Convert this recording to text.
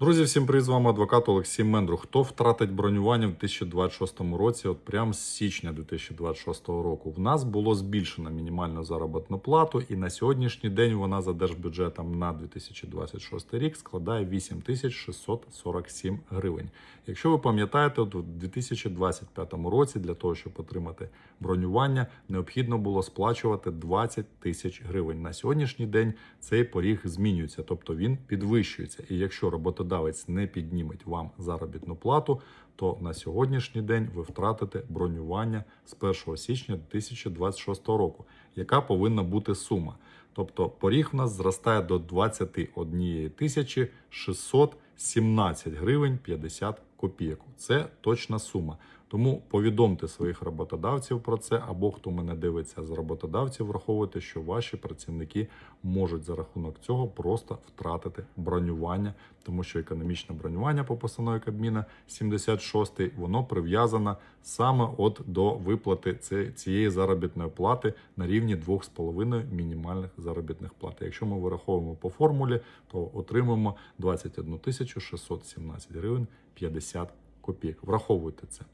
Друзі, всім привіт, з вами адвокат Олексій Мендру. Хто втратить бронювання в 2026 році, от прямо з січня 2026 року, в нас було збільшено мінімальну заробітну плату, і на сьогоднішній день вона за держбюджетом на 2026 рік складає 8647 гривень. Якщо ви пам'ятаєте, от у 2025 році для того, щоб отримати бронювання, необхідно було сплачувати 20 тисяч гривень. На сьогоднішній день цей поріг змінюється, тобто він підвищується. І якщо роботодавець не підніметь вам заробітну плату, то на сьогоднішній день ви втратите бронювання з 1 січня 2026 року, яка повинна бути сума. Тобто поріг в нас зростає до 21 тисячі 617 гривень 50 копійок. Це точна сума. Тому повідомте своїх роботодавців про це, або хто мене дивиться з роботодавців, враховуйте, що ваші працівники можуть за рахунок цього просто втратити бронювання, тому що економічне бронювання по постанові Кабміна 76 воно прив'язано саме от до виплати цієї заробітної плати на рівні 2,5 мінімальних заробітних плат. Якщо ми вираховуємо по формулі, то отримаємо 21 тисячу 617 гривень 50 копійок. Враховуйте це.